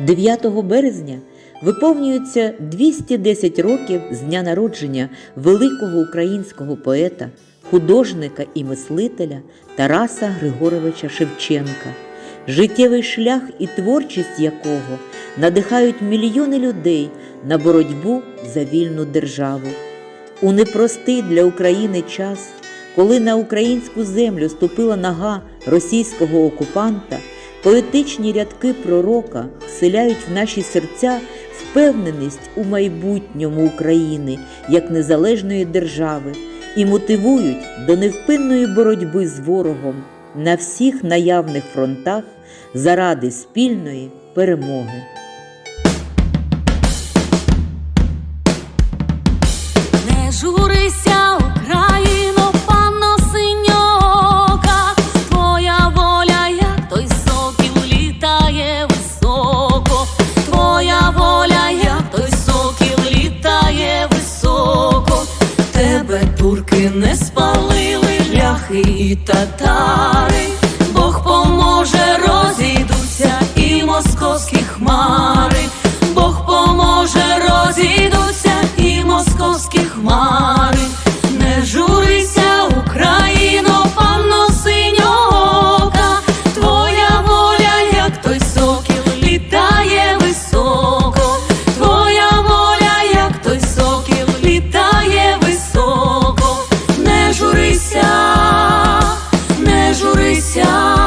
9 березня виповнюється 210 років з дня народження великого українського поета, художника і мислителя Тараса Григоровича Шевченка, життєвий шлях і творчість якого надихають мільйони людей на боротьбу за вільну державу. У непростий для України час, коли на українську землю ступила нога російського окупанта, поетичні рядки пророка вселяють в наші серця впевненість у майбутньому України як незалежної держави і мотивують до невпинної боротьби з ворогом на всіх наявних фронтах заради спільної перемоги. Турки не спалили, ляхи і татари, журися.